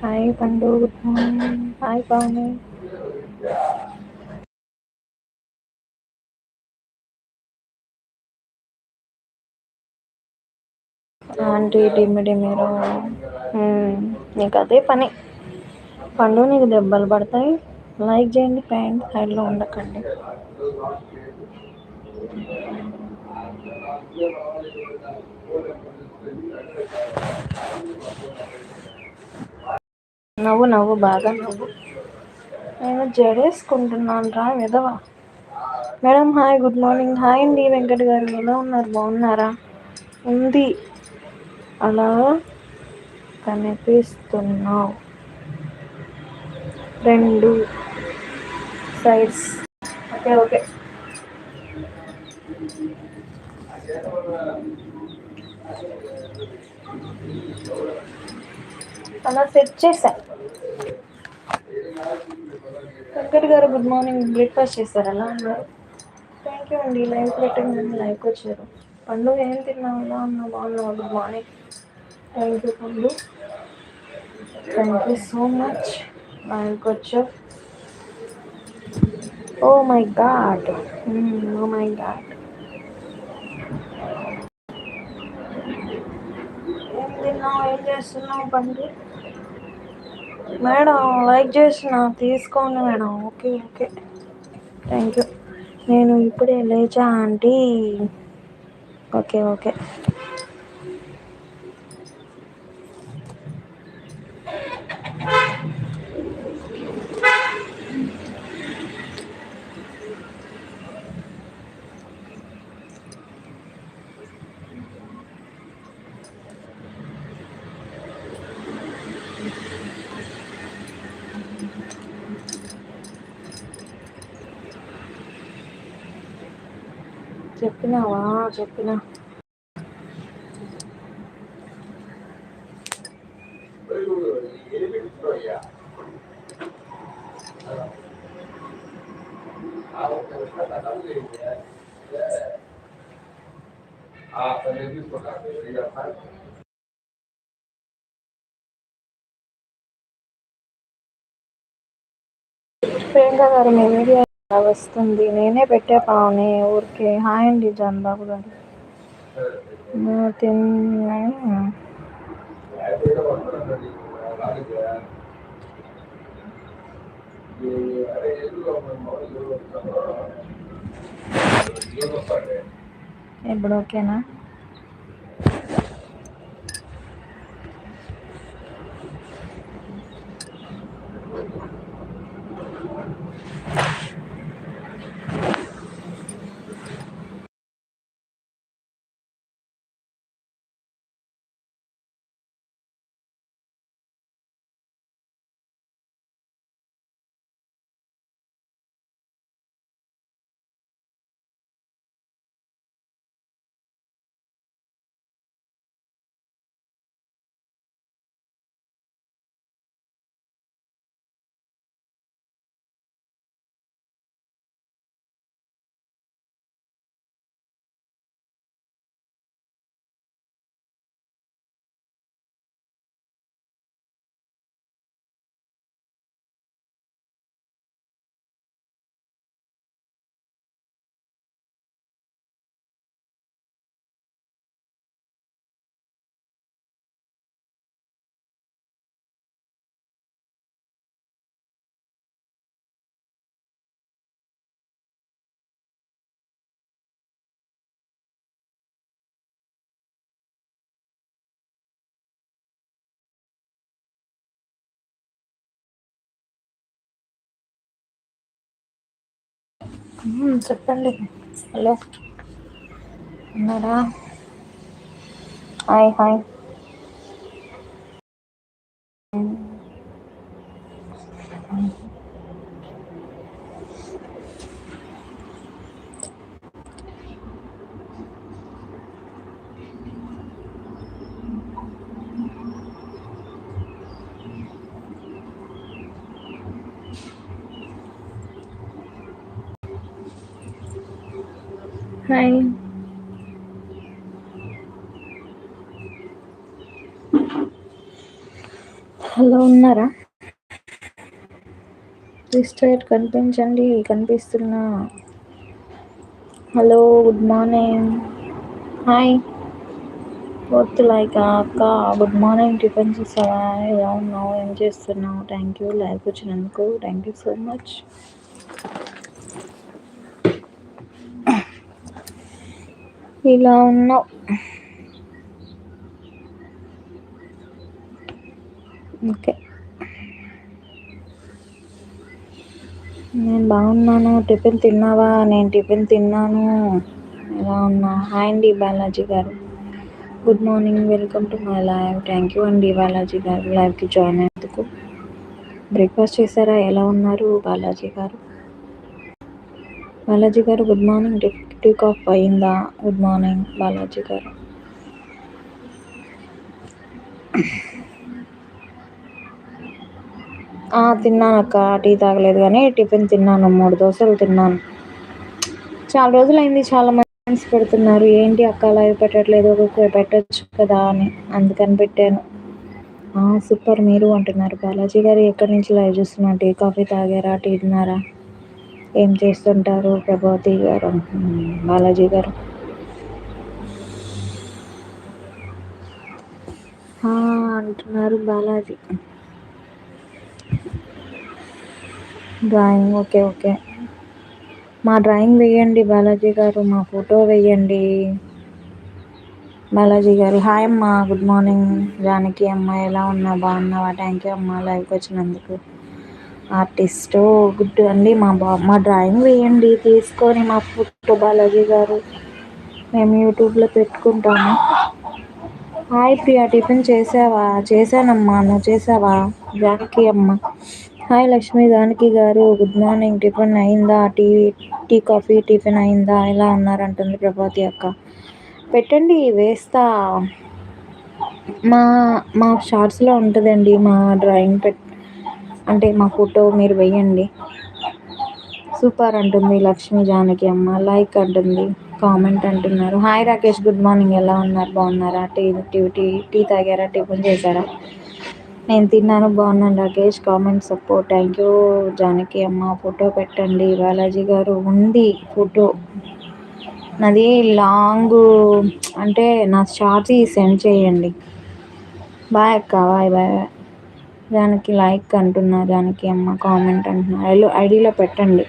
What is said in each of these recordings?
Hi Pandu good morning hi Pavani aunty డిమ్మి డిమ్మిరు నీకు అదే పని. పండు నీకు దెబ్బలు పడతాయి. లైక్ చేయండి ఫ్రెండ్ సైడ్లో ఉండకండి. నవ్వు నవ్వు బాగా నవ్వు. నేను జడేసుకుంటున్నాను రా విధవా. Madam hi good morning. Hi అండి వెంకట్ గారు. ఎలా ఉన్నారు? బాగున్నారా? ఉంది. అలా కనిపిస్తున్నావు. రెండు సైడ్స్. Okay okay. అలా సెట్ చేశా. Venkat garu good morning breakfast చేశారు. ఎలా ఉన్నారు? థ్యాంక్ యూ అండి. లైవ్ పెట్టండి. లైవ్కి వచ్చారు. పండు ఏం తిన్నావు? ఎలా ఉన్నావు? బాగున్నావు? Good morning. Thank you Pandu. Thank you so much లైవ్కి వచ్చావు. Oh my god oh my god ఏం తిన్నావు? ఏం చేస్తున్నావు పండు? మేడం లైక్ చేసిన తీసుకోండి madam. Okay okay. Thank you నేను ఇప్పుడే లేచా ఆంటీ. Okay okay. చెప్పినావా చెప్పినా ప్రియాంక గారు మీ వీడియో వస్తుంది. నేనే పెట్టే పావుని ఊరికే. హాయ్ అండి జాన్ బాబు గారు ఇప్పుడు ఓకేనా? చెప్పండి. హలో. ఉన్నారా? Hi hi. హలో ఉన్నారా? రిస్టర్ట్ కనిపించండి. కనిపిస్తున్నా. Hello good morning hi fourth like అక్క గుడ్ మార్నింగ్ టిఫిన్ చేసావా? ఎలా ఉన్నావు? ఏం చేస్తున్నావు? థ్యాంక్ యూ లైక్ వచ్చినందుకు థ్యాంక్ యూ సో మచ్ ఇలా ఉన్నావు. ఓకే. నేను బాగున్నాను. టిఫిన్ తిన్నావా? నేను టిఫిన్ తిన్నాను. ఎలా ఉన్నా? హాయ్ అండి Balaji garu. Good morning. Welcome to my live. Thank you అండి బాలాజీ గారు లైవ్కి జాయిన్ అయ్యేందుకు బ్రేక్ఫాస్ట్ చేశారా? ఎలా ఉన్నారు బాలాజీ గారు? Balaji garu good morning. Tick ఆఫ్ అయిందా? Good morning Balaji garu. తిన్నాను అక్క టీ తాగలేదు కానీ టిఫిన్ తిన్నాను మూడు దోశలు తిన్నాను. చాలా రోజులైంది చాలా మంది ఫ్రెండ్స్ పెడుతున్నారు. ఏంటి అక్క లైవ్ పెట్టట్లేదు ఒక పెట్టచ్చు కదా అని అందుకని పెట్టాను. సూపర్ మీరు అంటున్నారు. బాలాజీ గారు ఎక్కడి నుంచి లైవ్ చూస్తున్నారు? టీ కాఫీ తాగారా టీ తిన్నారా? ఏం చేస్తుంటారు ప్రభావతి గారు? బాలాజీ గారు. అంటున్నారు బాలాజీ. Drawing okay okay. మా డ్రాయింగ్ వేయండి బాలాజీ గారు మా ఫోటో వేయండి. బాలాజీ గారు హాయ్ అమ్మ గుడ్ మార్నింగ్. జానకి అమ్మ ఎలా ఉన్నా? బాగున్నావా? థ్యాంక్ యూ అమ్మ లైవ్కి వచ్చినందుకు. ఆర్టిస్ట్ గుడ్ అండి మా బా మా డ్రాయింగ్ వేయండి తీసుకొని మా ఫోటో బాలాజీ గారు. మేము యూట్యూబ్లో పెట్టుకుంటాము. హాయ్ ప్రియా టిఫిన్ చేసావా? చేశానమ్మా నువ్వు చేసావా? జానకి అమ్మ. Hi Lakshmi Janaki garu. Good morning. Tiffin అయిందా? టీ టీ కాఫీ టిఫిన్ అయిందా? ఎలా ఉన్నారంటుంది ప్రభాతి అక్క. పెట్టండి వేస్తా. మా మా షార్ట్స్లో ఉంటుందండి మా డ్రాయింగ్ పెట్ అంటే మా ఫోటో మీరు వేయండి. సూపర్ అంటుంది లక్ష్మీ జానకి అమ్మ. లైక్ అంటుంది కామెంట్ అంటున్నారు. Hi Rakesh good morning. ఎలా ఉన్నారు? బాగున్నారా? టీ టీ టీ టీ తాగారా? టిఫిన్ చేశారా? నేను తిన్నాను బాగున్నాను Rakesh. Comment support. Thank you Janaki అమ్మ. ఫోటో పెట్టండి. బాలాజీ గారు ఉంది ఫోటో. నాది లాంగ్ అంటే నా షార్ట్స్ సెండ్ చేయండి. బాయ్ అక్క బాయ్ బాయ్. దానికి లైక్ అంటున్నా దానికి అమ్మ కామెంట్ అంటున్నారు ఐడిలో పెట్టండి.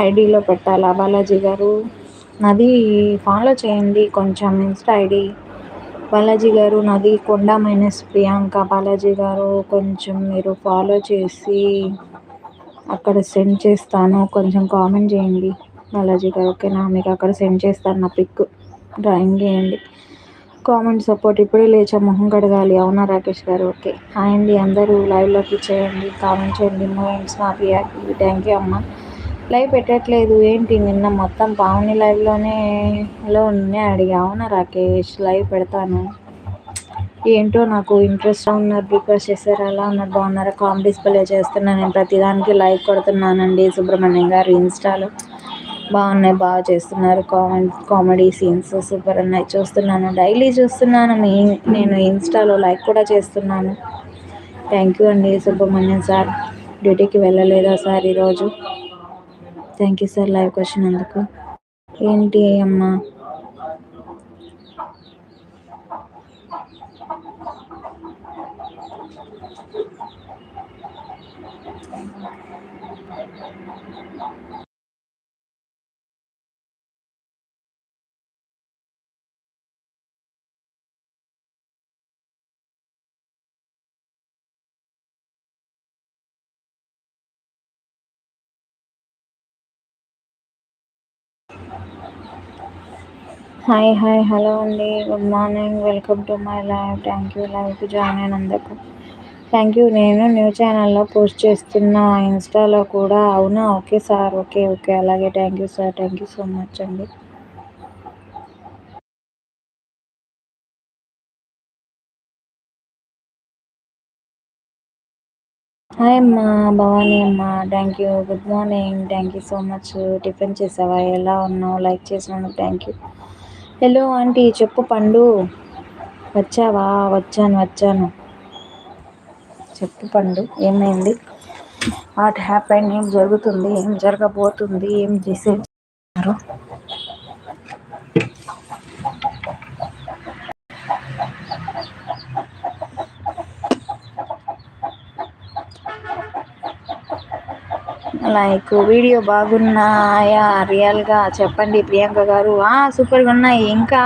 ఐడిలో పెట్టాలా బాలాజీ గారు? నాది ఫాలో చేయండి కొంచెం ఇన్స్టా ఐడి. బాలాజీ గారు నాది కొండ మైనస్ ప్రియాంక బాలాజీ గారు కొంచెం మీరు ఫాలో చేసి అక్కడ సెండ్ చేస్తాను. కొంచెం కామెంట్ చేయండి బాలాజీ గారు ఓకేనా మీకు అక్కడ సెండ్ చేస్తాను నా పిక్ డ్రాయింగ్ చేయండి. కామెంట్ సపోర్ట్ ఇప్పుడే లేచా మొహం కడగాలి. అవునా రాకేష్ గారు? ఓకే హాయ్ అండి అందరూ లైవ్లోకి చేయండి. కామెంట్ చేయండి. Moments happy happy thank you అమ్మ. లైవ్ పెట్టట్లేదు. ఏంటి? నిన్న మొత్తం పావని లైవ్లోనే లో నిన్నే అడిగా. అవునా రాకేష్? లైవ్ పెడతాను. ఏంటో నాకు ఇంట్రెస్ట్ ఉన్నారు. రిక్వెస్ట్ చేశారు? అలా ఉన్నారు? బాగున్నారా? కామెడీస్ ప్లే చేస్తున్నాను నేను ప్రతిదానికి లైక్ కొడుతున్నానండి. సుబ్రహ్మణ్యం గారు ఇన్స్టాలో బాగున్నాయి బాగా చేస్తున్నారు. కామెంట్ కామెడీ సీన్స్ సూపర్ ఉన్నాయి. చూస్తున్నాను. డైలీ చూస్తున్నాను. మీ నేను ఇన్స్టాలో లైక్ కూడా చేస్తున్నాను. థ్యాంక్ యూ అండి సుబ్రహ్మణ్యం సార్. డ్యూటీకి వెళ్ళలేదా సార్ ఈరోజు? Thank you sir. Live question అందుకు. ఏంటి అమ్మా? హాయ్ హాయ్ హలో అండి. Good morning. Welcome to my live. Thank you లైవ్కి జాయిన్ అయినందుకు. Thank you. నేను న్యూ ఛానల్లో పోస్ట్ చేస్తున్న. ఇన్స్టాలో కూడా. అవునా? Okay sir. Okay okay. అలాగే thank you sir. Thank you so much అండి. హాయ్ అమ్మా. భవానీ అమ్మ. Thank you. Good morning. Thank you so much. Tiffin చేసావా? ఎలా ఉన్నావు? లైక్ చేసినందుకు థ్యాంక్ యూ. హలో ఆంటీ చెప్పు పండు. వచ్చావా? వచ్చాను వచ్చాను. చెప్పు పండు ఏమైంది? వాట్ హ్యాపెన్ ఏం జరుగుతుంది? ఏం జరగబోతుంది? ఏం చేసే లైక్ వీడియో బాగున్నాయా? రియల్గా చెప్పండి ప్రియాంక గారు. సూపర్గా ఉన్నాయి. ఇంకా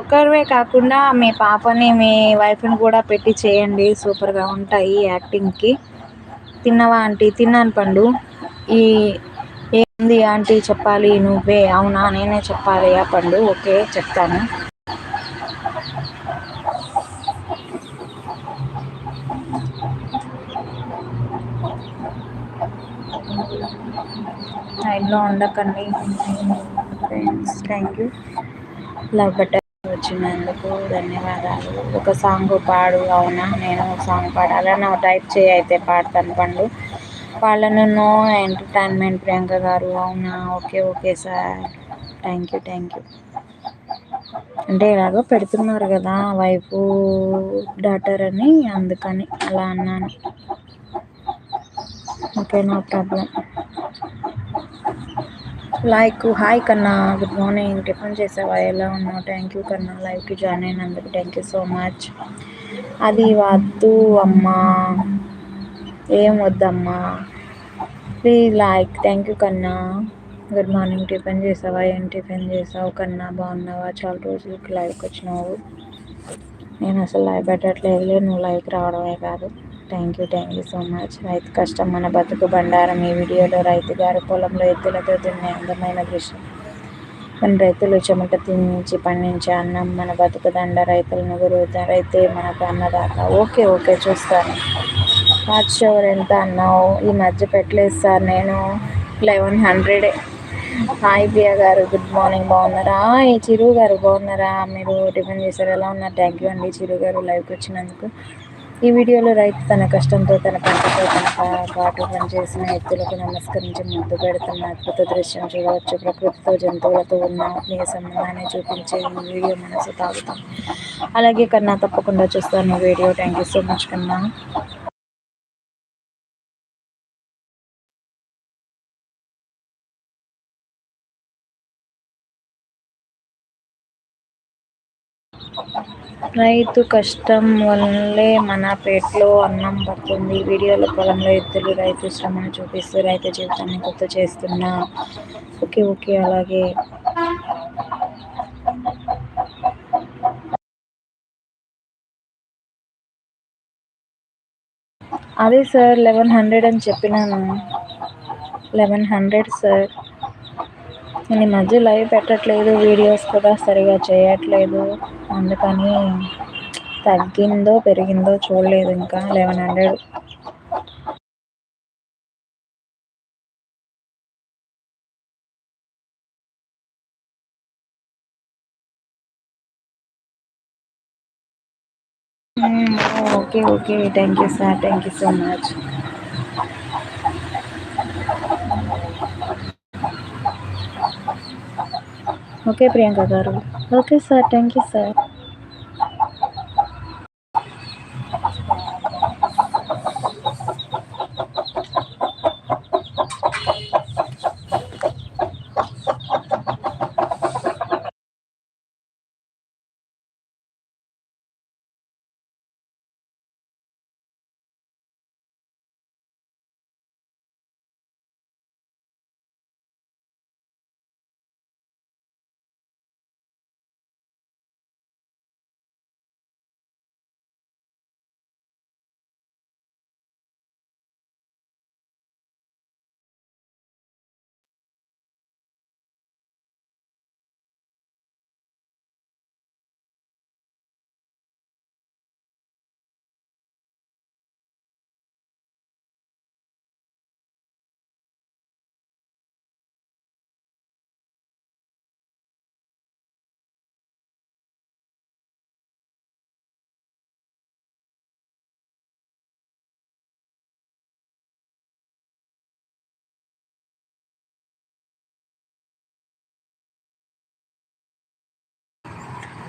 ఒక్కరివే కాకుండా మీ పాపని మీ వైఫ్ని కూడా పెట్టి చేయండి. సూపర్గా ఉంటాయి యాక్టింగ్కి. తిన్నవా ఆంటీ? తిన్నాను పండు. ఈ ఏంది ఆంటీ చెప్పాలి నువ్వే? అవునా? నేనే చెప్పాలి ఆ పండు. ఓకే చెప్తాను. లైవ్లో ఉండకండి. Friends thank you love better వచ్చినందుకు ధన్యవాదాలు. ఒక సాంగ్ పాడు అవునా? నేను ఒక సాంగ్ పాడాలి నా టైప్ చేయి అయితే పాడతాను పండు. వాళ్ళను నో ఎంటర్టైన్మెంట్ ప్రియాంక గారు అవునా? Okay okay sir thank you thank you అంటే ఇలాగో పెడుతున్నారు కదా వైఫ్ డాటర్ అని అందుకని అలా అన్నాను. Okay no problem like hi కన్నా గుడ్ మార్నింగ్ టిఫిన్ చేసావా? ఎలా ఉన్నావు? థ్యాంక్ యూ కన్నా లైవ్కి జాయిన్ అయినందుకు థ్యాంక్ యూ సో మచ్ అది వద్దు అమ్మా. ఏం వద్దమ్మా? ప్లీజ్ లైక్ థ్యాంక్ యూ కన్నా గుడ్ మార్నింగ్ టిఫిన్ చేసావా? ఏం టిఫిన్ చేసావు కన్నా బాగున్నావా? చాలా రోజులకి లైవ్కి వచ్చినావు. నేను అసలు లైవ్ పెట్టట్లేదు. నువ్వు లైవ్కి రావడమే కాదు. Thank you thank you so much రైతు కష్టం మన బతుకు బండారం. ఈ వీడియోలో రైతు గారు పొలంలో ఎద్దులతో తినే అందమైన దృశ్యం. మన రైతులు చెమట తినించి పండించే అన్నం మన బతుకు దండ రైతులను గురువుతా రైతే మనకు అన్నదాత. ఓకే ఓకే చూస్తాను. వాచ్ షోర్ ఎంత అన్నావు? ఈ మధ్య పెట్టలేదు సార్ నేను. లెవెన్ హండ్రెడే. Hi Priya garu. Good morning. బాగున్నారా? ఈ చిరు గారు బాగున్నారా? మీరు టిఫిన్ చేశారు. ఎలా ఉన్నారు? థ్యాంక్ యూ అండి. చిరు గారు లైవ్కి వచ్చినందుకు. ఈ వీడియోలో రైతు తన కష్టంతో తన పంటతో తన పాటు పనిచేసిన ఎత్తులకు నమస్కరించి ముద్దు పెడుతున్న అద్భుత దృశ్యం చూడవచ్చు. ప్రకృతితో జంతువులతో ఉన్న ఆత్మీయ సంబంధాన్ని చూపించే ఈ వీడియో మనసు తాగుతాం. అలాగే కన్నా తప్పకుండా చూస్తాను video. Thank you so much కన్నా. రైతు కష్టం వల్లే మన పేట్లో అన్నం పడుతుంది వీడియోలో పొలంలో ఎద్దులు రైతు శ్రమను చూపిస్తూ రైతు జీవితాన్ని గుర్తు చేస్తున్నా. ఓకే ఓకే అలాగే. అదే సార్ లెవెన్ హండ్రెడ్ అని చెప్పినాను. Eleven hundred sir. నేను ఈ మధ్య లైవ్ పెట్టట్లేదు వీడియోస్ కూడా సరిగా చేయట్లేదు. అందుకని తగ్గిందో పెరిగిందో చూడలేదు ఇంకా eleven hundred. Okay okay. Thank you sir thank you so much okay Priyanka garu okay sir thank you sir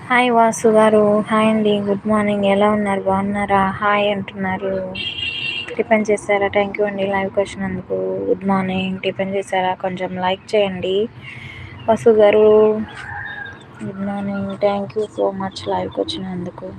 hi Vasu garu. Hi అండి. Good morning. ఎలా ఉన్నారు? బాగున్నారా? హాయ్ అంటున్నారు. టిఫిన్ చేశారా? థ్యాంక్ యూ అండి లైవ్కి వచ్చినందుకు గుడ్ మార్నింగ్. టిఫిన్ చేశారా? కొంచెం లైక్ చేయండి. Vasu garu good morning. Thank you so much లైవ్కి వచ్చినందుకు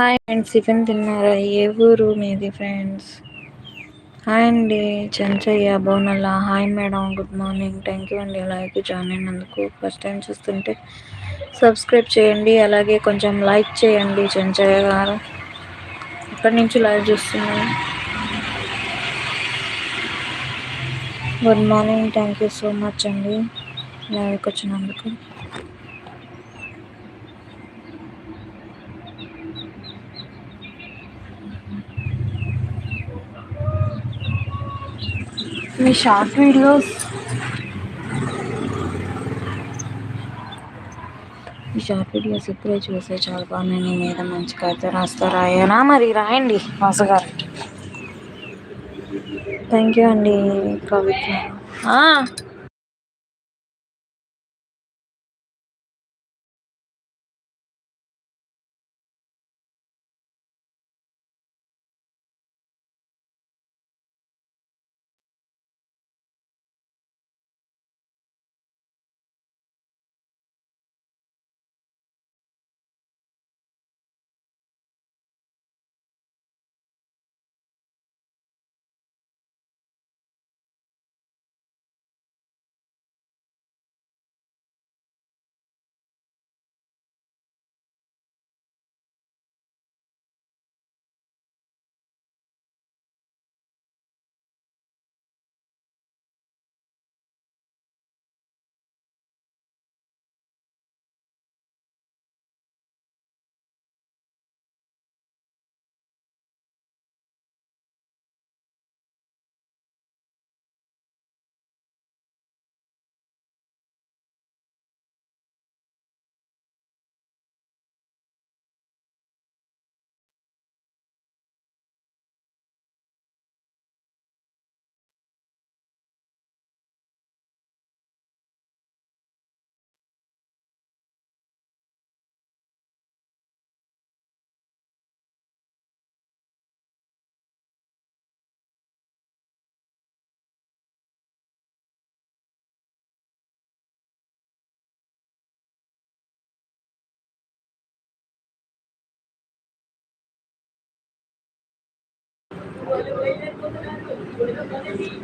హాయ్ అండ్ చికెన్ తిన్నారా? ఏ ఊరు మీది ఫ్రెండ్స్ హాయ్ అండి Chenchaiah బోనల్లా. Hi madam good morning thank you అండి లైక్ జాయిన్ అయినందుకు. ఫస్ట్ టైం చూస్తుంటే సబ్స్క్రైబ్ చేయండి అలాగే కొంచెం లైక్ చేయండి చెంచయ్య గారు. ఇక్కడి నుంచి లైవ్ చూస్తున్నాను good morning thank you so much అండి. లైవ్కి వచ్చినందుకు. మీ షార్ట్ వీడియోస్ ఈ షార్ట్ వీడియోస్ ఇప్పుడే చూసే చాలా బాగున్నాయి. నీ మీద మంచి కథ రాస్తా రాయనా? మరి రాయండి మాసగారు గారు. థ్యాంక్ యూ అండి కవిత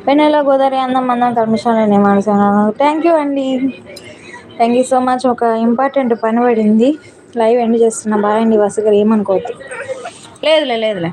వెన్నెల గోదావరి అందం అందం కర్మశాలని మనసాను థ్యాంక్ యూ అండి థ్యాంక్ యూ సో మచ్ ఒక ఇంపార్టెంట్ పని పడింది. లైవ్ ఎండ్ చేస్తున్నా బాగా అండి వసగలు ఏమనుకోవద్దు. లేదులే లేదులే.